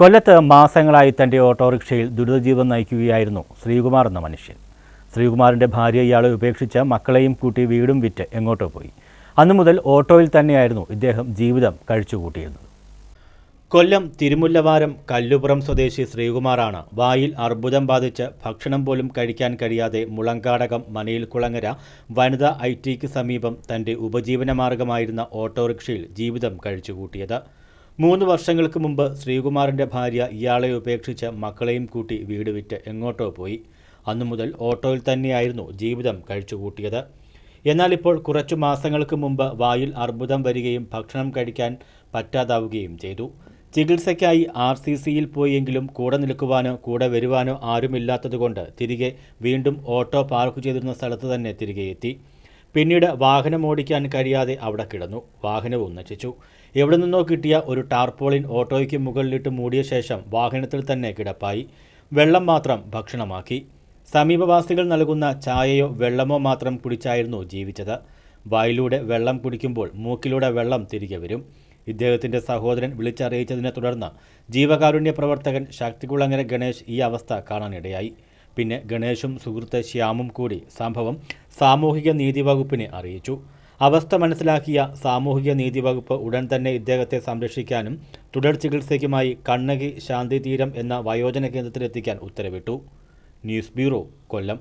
കൊല്ലത്ത് മാസങ്ങളായി തന്റെ ഓട്ടോറിക്ഷയിൽ ദുരിതജീവിതം നയിക്കുകയായിരുന്നു ശ്രീകുമാർ എന്ന മനുഷ്യൻ. ശ്രീകുമാറിന്റെ ഭാര്യ ഇയാളെ ഉപേക്ഷിച്ച് മക്കളെയും കൂട്ടി വീടും വിറ്റ് എങ്ങോട്ടോ പോയി. അന്നു മുതൽ ഓട്ടോയിൽ തന്നെയായിരുന്നു ഇദ്ദേഹം ജീവിതം കഴിച്ചുകൂട്ടിയിരുന്നത്. കൊല്ലം തിരുമുല്ലവാരം കല്ലുപുറം സ്വദേശി ശ്രീകുമാറാണ് വായിൽ അർബുദം ബാധിച്ച് ഭക്ഷണം പോലും കഴിക്കാൻ കഴിയാതെ മുളങ്കാടകം മനയിൽ കുളങ്ങര വനിതാ ഐ ടിക്ക് സമീപം തന്റെ ഉപജീവനമാർഗമായിരുന്ന ഓട്ടോറിക്ഷയിൽ ജീവിതം കഴിച്ചുകൂട്ടിയത്. മൂന്ന് വർഷങ്ങൾക്ക് മുമ്പ് ശ്രീകുമാറിന്റെ ഭാര്യ ഇയാളെ ഉപേക്ഷിച്ച് മക്കളെയും കൂട്ടി വീട് വിറ്റ് എങ്ങോട്ടോ പോയി. അന്നു മുതൽ ഓട്ടോയിൽ തന്നെയായിരുന്നു ജീവിതം കഴിച്ചുകൂട്ടിയത്. എന്നാൽ ഇപ്പോൾ കുറച്ചു മാസങ്ങൾക്ക് മുമ്പ് വായിൽ അർബുദം വരികയും ഭക്ഷണം കഴിക്കാൻ പറ്റാതാവുകയും ചെയ്തു. ചികിത്സയ്ക്കായി ആർ സി സിയിൽ പോയെങ്കിലും കൂടെ നിൽക്കുവാനോ കൂടെ വരുവാനോ ആരുമില്ലാത്തതുകൊണ്ട് തിരികെ വീണ്ടും ഓട്ടോ പാർക്ക് ചെയ്തിരുന്ന സ്ഥലത്ത് തന്നെ തിരികെ എത്തി പിന്നീട് വാഹനം ഓടിക്കാൻ കഴിയാതെ അവിടെ കിടന്നു. വാഹനവും നശിച്ചു. എവിടെ നിന്നോ കിട്ടിയ ഒരു ടാർപോളിൻ ഓട്ടോയ്ക്ക് മുകളിലിട്ട് മൂടിയ ശേഷം വാഹനത്തിൽ തന്നെ കിടപ്പായി. വെള്ളം മാത്രം ഭക്ഷണമാക്കി. സമീപവാസികൾ നൽകുന്ന ചായയോ വെള്ളമോ മാത്രം കുടിച്ചായിരുന്നു ജീവിച്ചത്. വായിലൂടെ വെള്ളം കുടിക്കുമ്പോൾ മൂക്കിലൂടെ വെള്ളം തിരികെ വരും. ഇദ്ദേഹത്തിന്റെ സഹോദരൻ വിളിച്ചറിയിച്ചതിനെ തുടർന്ന് ജീവകാരുണ്യ പ്രവർത്തകൻ ശക്തികുളങ്ങര ഗണേഷ് ഈ അവസ്ഥ കാണാനിടയായി. പിന്നെ ഗണേഷും സുഹൃത്ത് ശ്യാമും കൂടി സംഭവം സാമൂഹിക നീതി വകുപ്പിനെ അറിയിച്ചു. അവസ്ഥ മനസ്സിലാക്കിയ സാമൂഹിക നീതി വകുപ്പ് ഉടൻ തന്നെ ഇദ്ദേഹത്തെ സംരക്ഷിക്കാനും തുടർ ചികിത്സയ്ക്കുമായി കണ്ണകി ശാന്തി തീരം എന്ന വയോജന കേന്ദ്രത്തിലെത്തിക്കാൻ ഉത്തരവിട്ടു. News bureau Kollam.